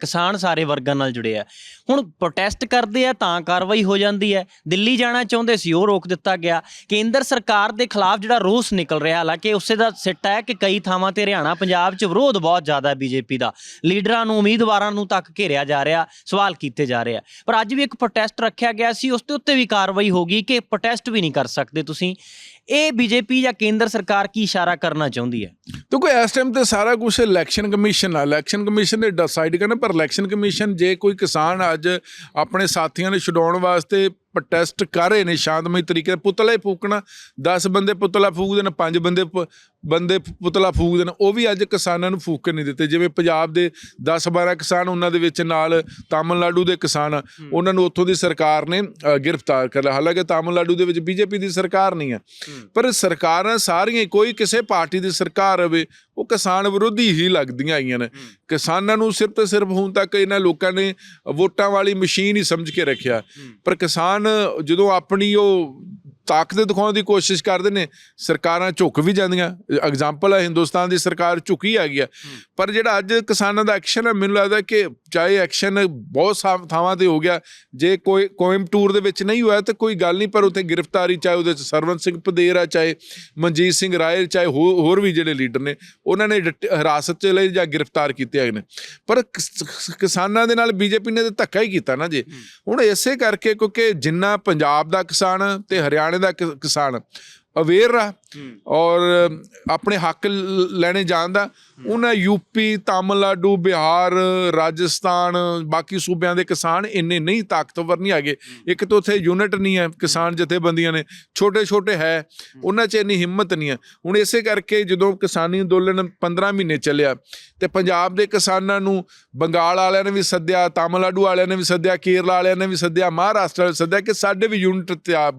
ਕਿਸਾਨ ਸਾਰੇ ਵਰਗਾਂ ਨਾਲ ਜੁੜੇ ਆ। ਹੁਣ ਪ੍ਰੋਟੈਸਟ ਕਰਦੇ ਆ ਤਾਂ ਕਾਰਵਾਈ ਹੋ ਜਾਂਦੀ ਹੈ। ਦਿੱਲੀ ਜਾਣਾ ਚਾਹੁੰਦੇ ਸੀ, ਉਹ ਰੋਕ ਦਿੱਤਾ ਗਿਆ। ਕੇਂਦਰ ਸਰਕਾਰ ਦੇ ਖਿਲਾਫ ਜਿਹੜਾ ਰੋਸ ਨਿਕਲ ਰਿਹਾ, ਹਾਲਾਂਕਿ ਉਸੇ ਦਾ ਸਿੱਟਾ ਹੈ ਕਿ ਕਈ ਥਾਵਾਂ ਤੇ ਹਰਿਆਣਾ ਪੰਜਾਬ 'ਚ ਵਿਰੋਧ ਬਹੁਤ ਜ਼ਿਆਦਾ ਹੈ ਬੀਜੇਪੀ ਦਾ। ਲੀਡਰਾਂ ਨੂੰ, ਉਮੀਦਵਾਰਾਂ ਨੂੰ ਤੱਕ ਘੇਰਿਆ ਜਾ ਰਿਹਾ, ਸਵਾਲ ਕੀਤੇ ਜਾ ਰਹੇ ਆ। ਪਰ ਅੱਜ ਵੀ ਇੱਕ ਪ੍ਰੋਟੈਸਟ ਰੱਖਿਆ ਗਿਆ ਸੀ, ਉਸ ਦੇ ਉੱਤੇ ਵੀ ਕਾਰਵਾਈ ਹੋ ਗਈ ਕਿ ਪ੍ਰੋਟੈਸਟ ਵੀ ਨਹੀਂ ਕਰ ਸਕਦੇ ਤੁਸੀਂ। ਇਹ ਬੀਜੇਪੀ ਜਾਂ ਕੇਂਦਰ ਸਰਕਾਰ ਕੀ ਇਸ਼ਾਰਾ ਕਰਨਾ ਚਾਹੁੰਦੀ ਹੈ? ਕਿਉਂਕਿ ਇਸ ਟਾਈਮ ਤੇ ਸਾਰਾ ਕੁਝ ਇਲੈਕਸ਼ਨ ਕਮਿਸ਼ਨ ਆ। ਇਲੈਕਸ਼ਨ ਕਮਿਸ਼ਨ ਨੇ ਡਿਸਾਈਡ ਕਰਨਾ ਪਰ ਇਲੈਕਸ਼ਨ ਕਮਿਸ਼ਨ ਜੇ ਕੋਈ ਕਿਸਾਨ ਅੱਜ ਆਪਣੇ ਸਾਥੀਆਂ ਨੂੰ ਛਡਾਉਣ ਵਾਸਤੇ ਪ੍ਰੋਟੈਸਟ ਕਰ ਰਹੇ ਨੇ ਸ਼ਾਂਤਮਈ ਤਰੀਕੇ ਨਾਲ। ਪੁਤਲਾ ਫੂਕਣਾ 10 ਬੰਦੇ ਪੁਤਲਾ ਫੂਕਦੇ ਨੇ 5 ਬੰਦੇ ਬੰਦੇ ਪੁਤਲਾ ਫੂਕਦੇ ਨੇ ਉਹ ਵੀ ਅੱਜ ਕਿਸਾਨਾਂ ਨੂੰ ਫੂਕ ਕੇ ਨਹੀਂ ਦਿੱਤੇ। ਜਿਵੇਂ ਪੰਜਾਬ ਦੇ 10 12 ਕਿਸਾਨ ਉਹਨਾਂ ਦੇ ਵਿੱਚ ਨਾਲ ਤਾਮਿਲਨਾਡੂ ਦੇ ਕਿਸਾਨ ਉਹਨਾਂ ਨੂੰ ਉੱਥੋਂ ਦੀ ਸਰਕਾਰ ਨੇ ਗ੍ਰਿਫਤਾਰ ਕਰ ਲਿਆ। ਹਾਲਾਂਕਿ ਤਾਮਿਲਨਾਡੂ ਦੇ ਵਿੱਚ ਬੀਜੇਪੀ ਦੀ ਸਰਕਾਰ ਨਹੀਂ ਹੈ। ਪਰ ਸਰਕਾਰਾਂ ਸਾਰੀਆਂ ਕੋਈ ਕਿਸੇ ਪਾਰਟੀ ਦੀ ਸਰਕਾਰ ਹੋਵੇ ਉਹ ਕਿਸਾਨ ਵਿਰੋਧੀ ਹੀ ਲੱਗਦੀਆਂ ਆਈਆਂ ਨੇ। ਕਿਸਾਨਾਂ ਨੂੰ ਸਿਰਫ ਤੇ ਸਿਰਫ ਹੁਣ ਤੱਕ ਇਹਨਾਂ ਲੋਕਾਂ ਨੇ ਵੋਟਾਂ ਵਾਲੀ ਮਸ਼ੀਨ ਹੀ ਸਮਝ ਕੇ ਰੱਖਿਆ। ਪਰ ਕਿਸਾਨ ਜਦੋਂ ਆਪਣੀ ਉਹ ਤਾਕਤ ਦਿਖਾਉਣ ਦੀ ਕੋਸ਼ਿਸ਼ ਕਰਦੇ ਨੇ। ਸਰਕਾਰਾਂ ਝੁਕ ਵੀ ਜਾਂਦੀਆਂ। ਐਗਜ਼ਾਮਪਲ ਹੈ ਹਿੰਦੁਸਤਾਨ ਦੀ ਸਰਕਾਰ ਝੁਕੀ ਹੈਗੀ ਆ। ਪਰ ਜਿਹੜਾ ਅੱਜ ਕਿਸਾਨਾਂ ਦਾ ਐਕਸ਼ਨ ਹੈ ਮੈਨੂੰ ਲੱਗਦਾ ਕਿ ਚਾਹੇ ਐਕਸ਼ਨ ਬਹੁਤ ਥਾਵਾਂ ਤੇ ਹੋ ਗਿਆ ਜੇ ਕੋਈ ਕੋਇਮਟੂਰ ਦੇ ਵਿੱਚ ਨਹੀਂ ਹੋਇਆ ਤਾਂ ਕੋਈ ਗੱਲ ਨਹੀਂ ਪਰ ਉੱਥੇ ਗ੍ਰਿਫਤਾਰੀ ਚਾਹੇ ਉਹਦੇ ਚ ਸਰਵਨ ਸਿੰਘ ਪਦੇਰ ਆ ਚਾਹੇ ਮਨਜੀਤ ਸਿੰਘ ਰਾਏ ਚਾਹੇ ਹੋਰ ਵੀ ਜਿਹੜੇ ਲੀਡਰ ਨੇ ਉਹਨਾਂ ਨੇ ਹਿਰਾਸਤ ਚ ਲਏ ਜਾਂ ਗ੍ਰਿਫਤਾਰ ਕੀਤੇ ਹੈਗੇ ਨੇ। ਪਰ ਕਿਸ- ਕਿਸਾਨਾਂ ਦੇ ਨਾਲ ਬੀਜੇਪੀ ਨੇ ਤਾਂ ਧੱਕਾ ਹੀ ਕੀਤਾ ਨਾ ਜੀ। ਹੁਣ ਇਸੇ ਕਰਕੇ ਕਿਉਂਕਿ ਜਿੰਨਾ ਪੰਜਾਬ ਦਾ ਕਿਸਾਨ ਤੇ ਹਰਿਆਣੇ ਦਾ ਕਿ- ਕਿਸਾਨ ਅਵੇਅਰ ਆ ਔਰ ਆਪਣੇ ਹੱਕ ਲੈਣੇ ਜਾਣਦਾ ਉਹਨਾਂ ਯੂਪੀ ਤਾਮਿਲਨਾਡੂ ਬਿਹਾਰ ਰਾਜਸਥਾਨ ਬਾਕੀ ਸੂਬਿਆਂ ਦੇ ਕਿਸਾਨ ਇੰਨੇ ਨਹੀਂ ਤਾਕਤਵਰ ਨਹੀਂ ਹੈਗੇ। ਇੱਕ ਤਾਂ ਉੱਥੇ ਯੂਨਿਟ ਨਹੀਂ ਹੈ ਕਿਸਾਨ ਜਥੇਬੰਦੀਆਂ ਨੇ। ਛੋਟੇ ਛੋਟੇ ਹੈ। ਉਹਨਾਂ 'ਚ ਇੰਨੀ ਹਿੰਮਤ ਨਹੀਂ ਹੈ। ਹੁਣ ਇਸੇ ਕਰਕੇ ਜਦੋਂ ਕਿਸਾਨੀ ਅੰਦੋਲਨ 15 ਮਹੀਨੇ ਚੱਲਿਆ ਤੇ ਪੰਜਾਬ ਦੇ ਕਿਸਾਨਾਂ ਨੂੰ ਬੰਗਾਲ ਵਾਲਿਆਂ ਨੇ ਵੀ ਸੱਦਿਆ ਤਾਮਿਲਨਾਡੂ ਵਾਲਿਆਂ ਨੇ ਵੀ ਸੱਦਿਆ ਕੇਰਲਾ ਵਾਲਿਆਂ ਨੇ ਵੀ ਸੱਦਿਆ ਮਹਾਰਾਸ਼ਟਰ ਵਾਲਿਆਂ ਨੇ ਸੱਦਿਆ ਕਿ ਸਾਡੇ ਵੀ ਯੂਨਿਟ ਤਿਆਰ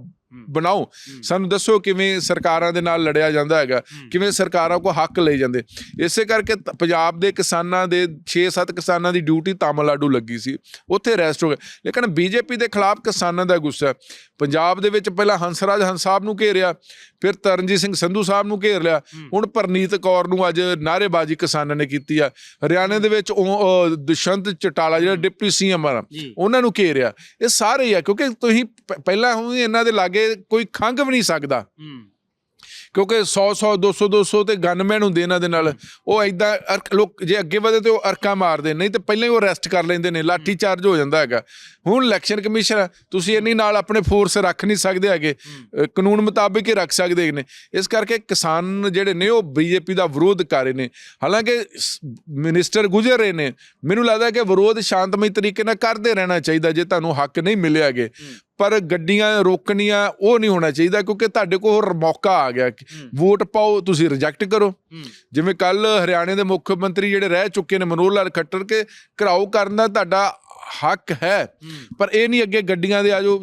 ਬਣਾਓ। ਸਾਨੂੰ ਦੱਸੋ ਕਿਵੇਂ ਸਰਕਾਰਾਂ ਦੇ ਨਾਲ ਲੜਿਆ ਜਾਂਦਾ ਹੈਗਾ ਕਿਵੇਂ ਸਰਕਾਰਾਂ ਕੋ ਹੱਕ ਲਏ ਜਾਂਦੇ। ਇਸੇ ਕਰਕੇ ਪੰਜਾਬ ਦੇ ਕਿਸਾਨਾਂ ਦੇ 6-7 ਕਿਸਾਨਾਂ ਦੀ ਡਿਊਟੀ ਤਾਮਿਲਨਾਡੂ ਲੱਗੀ ਸੀ। ਉੱਥੇ ਅਰੈਸਟ ਹੋ ਗਏ। ਲੇਕਿਨ ਬੀਜੇਪੀ ਦੇ ਖਿਲਾਫ ਕਿਸਾਨਾਂ ਦਾ ਗੁੱਸਾ। ਪੰਜਾਬ ਦੇ ਵਿੱਚ ਪਹਿਲਾਂ ਹੰਸਰਾਜ ਹੰਸ ਸਾਹਿਬ ਨੂੰ ਘੇਰਿਆ ਫਿਰ ਤਰਨਜੀਤ ਸਿੰਘ ਸੰਧੂ ਸਾਹਿਬ ਨੂੰ ਘੇਰ ਲਿਆ। ਹੁਣ ਪਰਨੀਤ ਕੌਰ ਨੂੰ ਅੱਜ ਨਾਅਰੇਬਾਜ਼ੀ ਕਿਸਾਨਾਂ ਨੇ ਕੀਤੀ ਆ। ਹਰਿਆਣੇ ਦੇ ਵਿੱਚ ਉਹ ਅ, ਦੁਸ਼ਯੰਤ ਚਟਾਲਾ ਜਿਹੜਾ ਡਿਪਟੀ ਸੀਐਮ ਆ। ਉਹਨਾਂ ਨੂੰ ਘੇਰਿਆ। ਇਹ ਸਾਰੇ ਆ ਕਿਉਂਕਿ ਤੁਸੀਂ ਪਹਿਲਾਂ ਹੁਣ ਇਹਨਾਂ ਦੇ ਲਾਗੇ ਕੋਈ ਖੰਗ ਵੀ ਨਹੀਂ ਸਕਦਾ। ਕਿਉਂਕਿ 100 100 200 200 ਤੇ ਗਨਮੈਨ ਹੁੰਦੇ ਇਹਨਾਂ ਦੇ ਨਾਲ। ਉਹ ਐਦਾਂ ਲੋਕ ਜੇ ਅੱਗੇ ਵਧੇ ਤੇ ਉਹ ਅਰਕਾਂ ਮਾਰਦੇ, ਨਹੀਂ ਤੇ ਪਹਿਲਾਂ ਹੀ ਉਹ ਅਰੈਸਟ ਕਰ ਲੈਂਦੇ ਨੇ, ਲਾਠੀ ਚਾਰਜ ਹੋ ਜਾਂਦਾ ਹੈਗਾ। ਹੁਣ ਇਲੈਕਸ਼ਨ ਕਮਿਸ਼ਨ ਤੁਸੀਂ ਇੰਨੀ ਨਾਲ ਆਪਣੇ ਫੋਰਸ ਰੱਖ ਨਹੀਂ ਸਕਦੇ ਹੈਗੇ ਕਾਨੂੰਨ ਮੁਤਾਬਿਕ ਹੀ ਰੱਖ ਸਕਦੇ ਨੇ। ਇਸ ਕਰਕੇ ਕਿਸਾਨ ਜਿਹੜੇ ਨੇ, ਉਹ ਬੀਜੇਪੀ ਦਾ ਵਿਰੋਧ ਕਰ ਰਹੇ ਨੇ। ਹਾਲਾਂਕਿ ਸ- ਮਿਨਿਸਟਰ ਗੁਜ਼ਰ ਰਹੇ ਨੇ। ਮੈਨੂੰ ਲੱਗਦਾ ਕਿ ਵਿਰੋਧ ਸ਼ਾਂਤਮਈ ਤਰੀਕੇ ਨਾਲ ਕਰਦੇ ਰਹਿਣਾ ਚਾਹੀਦਾ, ਜੇ ਤੁਹਾਨੂੰ ਹੱਕ ਨਹੀਂ ਮਿਲਿਆਗੇ ਪਰ ਗੱਡੀਆਂ ਰੋਕਣੀਆਂ ਉਹ ਨਹੀਂ ਹੋਣਾ ਚਾਹੀਦਾ ਕਿਉਂਕਿ ਤੁਹਾਡੇ ਕੋਲ ਹੋਰ ਮੌਕਾ ਆ ਗਿਆ ਵੋਟ ਪਾਓ ਤੁਸੀਂ ਰਿਜੈਕਟ ਕਰੋ। ਜਿਵੇਂ ਕੱਲ ਹਰਿਆਣੇ ਦੇ ਮੁੱਖ ਮੰਤਰੀ ਜਿਹੜੇ ਰਹਿ ਚੁੱਕੇ ਨੇ ਮਨੋਹਰ ਲਾਲ ਖੱਟਰ ਕੇ ਘਰਾਓ ਕਰਨ ਦਾ ਤੁਹਾਡਾ ਹੱਕ ਹੈ। ਪਰ ਇਹ ਨਹੀਂ ਅੱਗੇ ਗੱਡੀਆਂ ਦੇ ਆਜੋ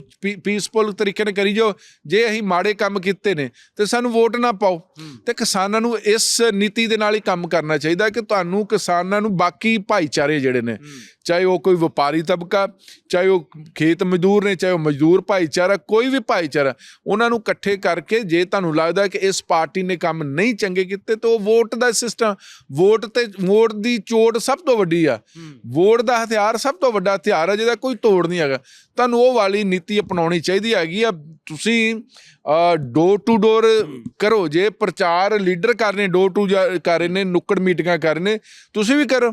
ਪੀਸਫੁਲ ਤਰੀਕੇ ਨਾਲ ਕਰੀ ਜਾਓ। ਜੇ ਅਸੀਂ ਮਾੜੇ ਕੰਮ ਕੀਤੇ ਨੇ ਤੇ ਸਾਨੂੰ ਵੋਟ ਨਾ ਪਾਓ। ਤੇ ਕਿਸਾਨਾਂ ਨੂੰ ਇਸ ਨੀਤੀ ਦੇ ਨਾਲ ਹੀ ਕੰਮ ਕਰਨਾ ਚਾਹੀਦਾ ਕਿ ਤੁਹਾਨੂੰ ਕਿਸਾਨਾਂ ਨੂੰ ਬਾਕੀ ਭਾਈਚਾਰੇ ਜਿਹੜੇ ਨੇ ਚਾਹੇ ਉਹ ਕੋਈ ਵਪਾਰੀ ਤਬਕਾ ਚਾਹੇ ਉਹ ਖੇਤ ਮਜ਼ਦੂਰ ਨੇ ਚਾਹੇ ਉਹ ਮਜ਼ਦੂਰ ਭਾਈਚਾਰਾ ਕੋਈ ਵੀ ਭਾਈਚਾਰਾ ਉਹਨਾਂ ਨੂੰ ਇਕੱਠੇ ਕਰਕੇ ਜੇ ਤੁਹਾਨੂੰ ਲੱਗਦਾ ਕਿ ਇਸ ਪਾਰਟੀ ਨੇ ਕੰਮ ਨਹੀਂ ਚੰਗੇ ਕੀਤੇ ਤਾਂ ਉਹ ਵੋਟ ਦਾ ਸਿਸਟਮ ਵੋਟ ਤੇ ਵੋਟ ਦੀ ਚੋਟ ਸਭ ਤੋਂ ਵੱਡੀ ਆ। ਵੋਟ ਦਾ ਹਥਿਆਰ ਸਭ ਤੋਂ ਵੱਡਾ ਹਥਿਆਰ ਹੈ ਜਿਹਦਾ ਕੋਈ ਤੋੜ ਨਹੀਂ ਹੈਗਾ। ਤੁਹਾਨੂੰ ਉਹ ਵਾਲੀ ਨੀਤੀ ਅਪਣਾਉਣੀ ਚਾਹੀਦੀ ਹੈਗੀ ਆ ਤੁਸੀਂ ਡੋਰ ਟੂ ਡੋਰ ਕਰੋ। ਜੇ ਪ੍ਰਚਾਰ ਲੀਡਰ ਕਰ ਰਹੇ ਡੋਰ ਟੂ ਕਰ ਰਹੇ ਨੇ ਨੁੱਕੜ ਮੀਟਿੰਗਾਂ ਕਰ ਰਹੇ ਨੇ ਤੁਸੀਂ ਵੀ ਕਰੋ।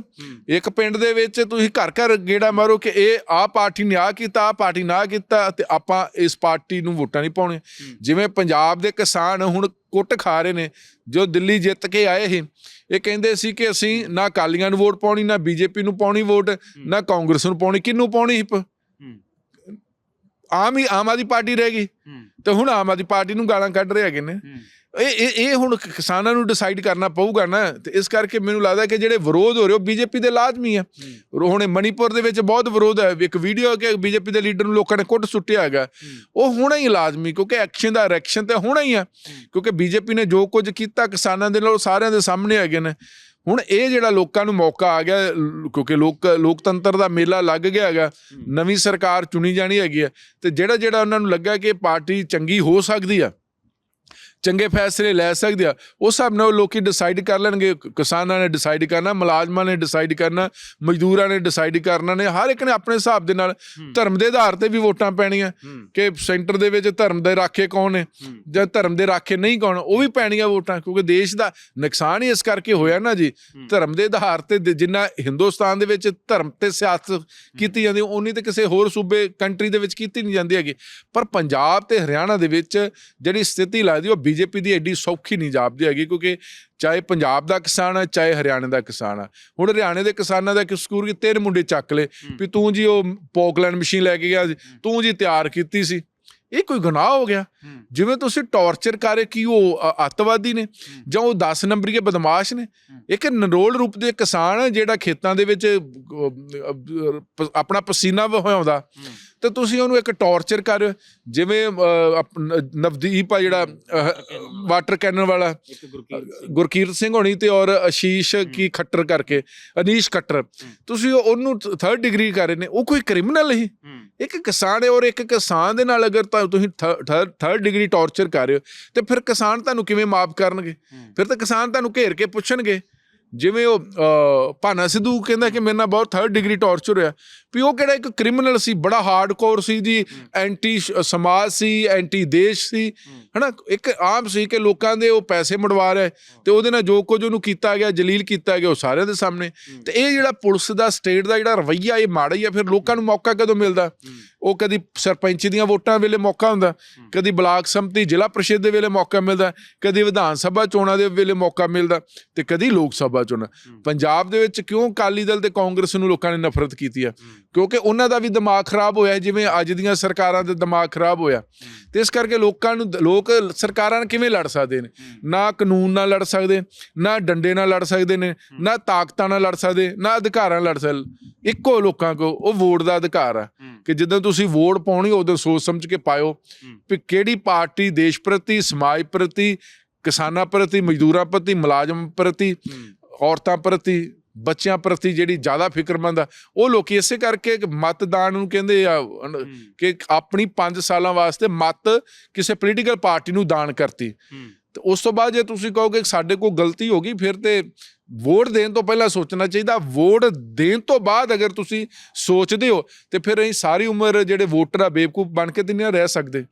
ਇੱਕ ਪਿੰਡ ਦੇ ਵਿੱਚ ਤੁਸੀਂ ਘਰ ਘਰ ਗੇੜਾ ਮਾਰੋ ਕਿ ਇਹ ਆ ਪਾਰਟੀ ਨੇ ਆ ਕੀਤਾ ਆ ਪਾਰਟੀ ਨਾ ਕੀਤਾ ਤੇ ਆਪਾਂ ਇਸ ਪਾਰਟੀ ਨੂੰ ਵੋਟਾਂ ਨਹੀਂ ਪਾਉਣੀਆਂ। ਜਿਵੇਂ ਪੰਜਾਬ ਦੇ ਕਿਸਾਨ ਹੁਣ ਕੁੱਟ ਖਾ ਰਹੇ ਨੇ ਜੋ ਦਿੱਲੀ ਜਿੱਤ ਕੇ ਆਏ ਸੀ ਇਹ ਕਹਿੰਦੇ ਸੀ ਕਿ ਅਸੀਂ ਨਾ ਅਕਾਲੀਆਂ ਨੂੰ ਵੋਟ ਪਾਉਣੀ ਨਾ ਬੀਜੇਪੀ ਨੂੰ ਪਾਉਣੀ ਵੋਟ ਨਾ ਕਾਂਗਰਸ ਨੂੰ ਪਾਉਣੀ। ਕਿਹਨੂੰ ਪਾਉਣੀ ਆਮ ਹੀ ਆਮ ਆਦਮੀ ਪਾਰਟੀ ਰਹਿ ਗਈ। ਤੇ ਹੁਣ ਆਮ ਆਦਮੀ ਪਾਰਟੀ ਨੂੰ ਗਾਲਾਂ ਕੱਢ ਰਹੇ ਹੈਗੇ ਨੇ। ਇਹ ਇਹ ਇਹ ਹੁਣ ਕਿਸਾਨਾਂ ਨੂੰ ਡਿਸਾਈਡ ਕਰਨਾ ਪਊਗਾ ਨਾ। ਤੇ ਇਸ ਕਰਕੇ ਮੈਨੂੰ ਲੱਗਦਾ ਕਿ ਜਿਹੜੇ ਵਿਰੋਧ ਹੋ ਰਹੇ ਉਹ ਬੀਜੇਪੀ ਦੇ ਲਾਜ਼ਮੀ ਆ। ਹੁਣੇ ਮਣੀਪੁਰ ਦੇ ਵਿੱਚ ਬਹੁਤ ਵਿਰੋਧ ਹੈ। ਇੱਕ ਵੀਡੀਓ ਕਿ ਬੀਜੇਪੀ ਦੇ ਲੀਡਰ ਨੂੰ ਲੋਕਾਂ ਨੇ ਕੁੱਟ ਸੁੱਟਿਆ ਹੈਗਾ। ਉਹ ਹੋਣਾ ਹੀ ਲਾਜ਼ਮੀ ਕਿਉਂਕਿ ਐਕਸ਼ਨ ਦਾ ਰਿਐਕਸ਼ਨ ਤੇ ਹੋਣਾ ਹੀ ਆ। ਕਿਉਂਕਿ ਬੀਜੇਪੀ ਨੇ ਜੋ ਕੁਝ ਕੀਤਾ ਕਿਸਾਨਾਂ ਦੇ ਨਾਲ ਸਾਰਿਆਂ ਦੇ ਸਾਹਮਣੇ ਹੈਗੇ ਨੇ। ਹੁਣ ਇਹ ਜਿਹੜਾ ਲੋਕਾਂ ਨੂੰ ਮੌਕਾ ਆ ਗਿਆ ਕਿਉਂਕਿ ਲੋਕ ਲੋਕਤੰਤਰ ਦਾ ਮੇਲਾ ਲੱਗ ਗਿਆ ਹੈਗਾ ਨਵੀਂ ਸਰਕਾਰ ਚੁਣੀ ਜਾਣੀ ਹੈਗੀ ਹੈ ਤੇ ਜਿਹੜਾ ਜਿਹੜਾ ਉਹਨਾਂ ਨੂੰ ਲੱਗਾ ਕਿ ਪਾਰਟੀ ਚੰਗੀ ਹੋ ਸਕਦੀ ਆ ਚੰਗੇ ਫੈਸਲੇ ਲੈ ਸਕਦੇ ਆ। ਉਸ ਹਿਸਾਬ ਨਾਲ ਲੋਕੀ ਡਿਸਾਈਡ ਕਰ ਲੈਣਗੇ। ਕਿਸਾਨਾਂ ਨੇ ਡਿਸਾਈਡ ਕਰਨਾ ਮੁਲਾਜ਼ਮਾਂ ਨੇ ਡਿਸਾਈਡ ਕਰਨਾ ਮਜ਼ਦੂਰਾਂ ਨੇ ਡਿਸਾਈਡ ਕਰਨਾ ਨੇ। ਹਰ ਇੱਕ ਨੇ ਆਪਣੇ ਹਿਸਾਬ ਦੇ ਨਾਲ ਧਰਮ ਦੇ ਆਧਾਰ ਤੇ ਵੀ ਵੋਟਾਂ ਪੈਣੀਆਂ। ਕਿ ਸੈਂਟਰ ਦੇ ਵਿੱਚ ਧਰਮ ਦੇ ਰਾਖੇ ਕੌਣ ਨੇ? ਜਾਂ ਧਰਮ ਦੇ ਰਾਖੇ ਨਹੀਂ ਕੌਣ? ਉਹ ਵੀ ਪੈਣੀਆਂ ਵੋਟਾਂ ਕਿਉਂਕਿ ਦੇਸ਼ ਦਾ ਨੁਕਸਾਨ ਹੀ ਇਸ ਕਰਕੇ ਹੋਇਆ ਨਾ ਜੀ। ਧਰਮ ਦੇ ਆਧਾਰ ਤੇ ਜਿੰਨਾ ਹਿੰਦੁਸਤਾਨ ਦੇ ਵਿੱਚ ਧਰਮ ਤੇ ਸਿਆਸਤ ਕੀਤੀ ਜਾਂਦੀ ਉਨੀ ਤੇ ਕਿਸੇ ਹੋਰ ਸੂਬੇ ਕੰਟਰੀ ਦੇ ਵਿੱਚ ਕੀਤੀ ਨਹੀਂ ਜਾਂਦੀ ਹੈਗੀ। ਪਰ ਪੰਜਾਬ ਤੇ ਹਰਿਆਣਾ ਦੇ ਵਿੱਚ ਜਿਹੜੀ ਸਥਿਤੀ ਲੱਗਦੀ ਉਹ ਬੀਜੇਪੀ ਦੀ ਐਡੀ ਸੌਖੀ ਨਹੀਂ ਜਾਪਦੀ ਹੈਗੀ ਕਿਉਂਕਿ ਚਾਹੇ ਪੰਜਾਬ ਦਾ ਕਿਸਾਨ ਹੈ ਚਾਹੇ ਹਰਿਆਣੇ ਦਾ ਕਿਸਾਨ ਹੈ ਹੁਣ ਹਰਿਆਣੇ ਦੇ ਕਿਸਾਨਾਂ ਦਾ ਕਸੂਰ ਕਿ ਤੇਰੇ ਮੁੰਡੇ ਚੱਕ ਲਏ ਵੀ ਤੂੰ ਜੀ ਉਹ ਪੋਕਲੈਂਡ ਮਸ਼ੀਨ ਲੈ ਕੇ ਗਿਆ ਤੂੰ ਜੀ ਤਿਆਰ ਕੀਤੀ ਸੀ। ਇਹ ਕੋਈ ਗੁਨਾਹ ਹੋ ਗਿਆ। ਜਿਵੇਂ ਤੁਸੀਂ ਟੌਰਚਰ ਕਰੇ ਕਿ ਉਹ ਅੱਤਵਾਦੀ ਨੇ ਜਾਂ ਉਹ 10 ਨੰਬਰੀਏ ਬਦਮਾਸ਼ ਨੇ। ਇੱਕ ਨਰੋਲ ਰੂਪ ਦੇ ਕਿਸਾਨ ਜਿਹੜਾ ਖੇਤਾਂ ਦੇ ਵਿੱਚ ਆਪਣਾ ਪਸੀਨਾ ਵਹਾਉਂਦਾ। ਤੇ ਤੁਸੀਂ ਉਹਨੂੰ ਇੱਕ ਟੌਰਚਰ ਕਰ। ਜਿਵੇਂ ਨਵਦੀਪ ਆ ਜਿਹੜਾ ਵਾਟਰ ਕੈਨਨ ਵਾਲਾ। ਗੁਰਕੀਰਤ ਸਿੰਘ। ਹੋਣੀ ਤੇ ਔਰ ਆਸ਼ੀਸ਼ ਕੀ ਖੱਟਰ ਕਰਕੇ ਅਨੀਸ਼ ਖੱਟਰ। ਤੁਸੀਂ ਉਹਨੂੰ 3rd ਡਿਗਰੀ ਕਰ ਰਹੇ ਨੇ। ਉਹ ਕੋਈ ਕ੍ਰਿਮੀਨਲ ਹੀ। ਇੱਕ ਕਿਸਾਨ ਹੈ ਔਰ ਇੱਕ ਕਿਸਾਨ ਦੇ ਨਾਲ ਅਗਰ ਤੁਸੀਂ 3rd ਡਿਗਰੀ ਟੌਰਚਰ ਕਰ ਰਹੇ ਹੋ ਤੇ ਫਿਰ ਕਿਸਾਨ ਤੁਹਾਨੂੰ ਕਿਵੇਂ ਮਾਫ ਕਰਨਗੇ? ਫਿਰ ਤਾਂ ਕਿਸਾਨ ਤੁਹਾਨੂੰ ਘੇਰ ਕੇ ਪੁੱਛਣਗੇ। ਜਿਵੇਂ ਉਹ ਭਾਨਾ ਸਿੱਧੂ ਕਹਿੰਦਾ ਕਿ ਮੇਰੇ ਨਾਲ ਬਹੁਤ 3rd ਡਿਗਰੀ ਟੌਰਚਰ ਹੋਇਆ। ਵੀ ਉਹ ਕਿਹੜਾ ਇੱਕ ਕ੍ਰਿਮੀਨਲ ਸੀ ਬੜਾ ਹਾਰਡਕੋਰ ਸੀ ਜੀ ਐਂਟੀ ਸਮਾਜ ਸੀ ਐਂਟੀ ਦੇਸ਼ ਸੀ ਹਨਾ? ਇੱਕ ਆਮ ਸੀ ਕਿ ਲੋਕਾਂ ਦੇ ਉਹ ਪੈਸੇ ਮੜਵਾ ਰਿਹਾ ਤੇ ਉਹਦੇ ਨਾਲ ਜੋ ਕੁਝ ਉਹਨੂੰ ਕੀਤਾ ਗਿਆ ਜਲੀਲ ਕੀਤਾ ਗਿਆ ਉਹ ਸਾਰਿਆਂ ਦੇ ਸਾਹਮਣੇ। ਤੇ ਇਹ ਜਿਹੜਾ ਪੁਲਿਸ ਦਾ ਸਟੇਟ ਦਾ ਜਿਹੜਾ ਰਵੱਈਆ ਇਹ ਮਾੜਾ ਹੀ ਆ ਫਿਰ ਲੋਕਾਂ ਨੂੰ ਮੌਕਾ ਕਦੋਂ ਮਿਲਦਾ? ਉਹ ਕਦੀ ਸਰਪੰਚ ਦੀਆਂ ਵੋਟਾਂ ਵੇਲੇ ਮੌਕਾ ਹੁੰਦਾ ਕਦੀ ਬਲਾਕ ਸੰਮਤੀ ਜ਼ਿਲ੍ਹਾ ਪ੍ਰੀਸ਼ਦ ਦੇ ਵੇਲੇ ਮੌਕਾ ਮਿਲਦਾ ਕਦੀ ਵਿਧਾਨ ਸਭਾ ਚੋਣਾਂ ਦੇ ਵੇਲੇ ਮੌਕਾ ਮਿਲਦਾ ਤੇ ਕਦੀ ਲੋਕ ਸਭਾ ਚੋਣਾਂ। ਪੰਜਾਬ ਦੇ ਵਿੱਚ ਕਿਉਂ ਅਕਾਲੀ ਦਲ ਤੇ ਕਾਂਗਰਸ ਨੂੰ ਲੋਕਾਂ ਨੇ ਨਫ਼ਰਤ ਕੀਤੀ ਆ? ਕਿਉਂਕਿ ਉਹਨਾਂ ਦਾ ਵੀ ਦਿਮਾਗ ਖਰਾਬ ਹੋਇਆ, ਜਿਵੇਂ ਅੱਜ ਦੀਆਂ ਸਰਕਾਰਾਂ ਦਾ ਦਿਮਾਗ ਖਰਾਬ ਹੋਇਆ। ਤੇ ਇਸ ਕਰਕੇ ਲੋਕਾਂ ਨੂੰ, ਲੋਕ ਸਰਕਾਰਾਂ ਨਾਲ ਕਿਵੇਂ ਲੜ ਸਕਦੇ ਨੇ? ਨਾ ਕਾਨੂੰਨ ਨਾਲ ਲੜ ਸਕਦੇ, ਨਾ ਡੰਡੇ ਨਾਲ ਲੜ ਸਕਦੇ ਨੇ, ਨਾ ਤਾਕਤਾਂ ਨਾਲ ਲੜ ਸਕਦੇ, ਨਾ ਅਧਿਕਾਰਾਂ ਨਾਲ ਲੜ ਸਕਦੇ। ਇੱਕੋ ਲੋਕਾਂ ਕੋ ਉਹ ਵੋਟ ਦਾ ਅਧਿਕਾਰ ਆ ਕਿ ਜਦੋਂ ਤੁਸੀਂ ਵੋਟ ਪਾਉਣੀ, ਉਦੋਂ ਸੋਚ ਸਮਝ ਕੇ ਪਾਇਓ ਵੀ ਕਿਹੜੀ ਪਾਰਟੀ ਦੇਸ਼ ਪ੍ਰਤੀ, ਸਮਾਜ ਪ੍ਰਤੀ, ਕਿਸਾਨਾਂ ਪ੍ਰਤੀ, ਮਜ਼ਦੂਰਾਂ ਪ੍ਰਤੀ, ਮੁਲਾਜ਼ਮ ਪ੍ਰਤੀ, ਔਰਤਾਂ ਪ੍ਰਤੀ ਬੱਚਿਆਂ ਪ੍ਰਤੀ ਜਿਹੜੀ ਜ਼ਿਆਦਾ ਫਿਕਰਮੰਦ ਆ ਉਹ ਲੋਕੀ ਇਸੇ ਕਰਕੇ ਮਤਦਾਨ ਨੂੰ ਕਹਿੰਦੇ ਆ ਕਿ ਆਪਣੀ 5 ਸਾਲਾਂ ਵਾਸਤੇ ਮਤ ਕਿਸੇ ਪੋਲੀਟੀਕਲ ਪਾਰਟੀ ਨੂੰ ਦਾਨ ਕਰਤੀ। ਤੇ ਉਸ ਤੋਂ ਬਾਅਦ ਜੇ ਤੁਸੀਂ ਕਹੋਗੇ ਸਾਡੇ ਕੋਲ ਗਲਤੀ ਹੋ ਗਈ ਫਿਰ ਤੇ ਵੋਟ ਦੇਣ ਤੋਂ ਪਹਿਲਾਂ ਸੋਚਣਾ ਚਾਹੀਦਾ। ਵੋਟ ਦੇਣ ਤੋਂ ਬਾਅਦ ਅਗਰ ਤੁਸੀਂ ਸੋਚਦੇ ਹੋ ਤੇ ਫਿਰ ਅਸੀਂ ਸਾਰੀ ਉਮਰ ਜਿਹੜੇ ਵੋਟਰ ਆ ਬੇਵਕੂਫ ਬਣ ਕੇ ਤੇ ਨਹੀਂ ਰਹਿ ਸਕਦੇ।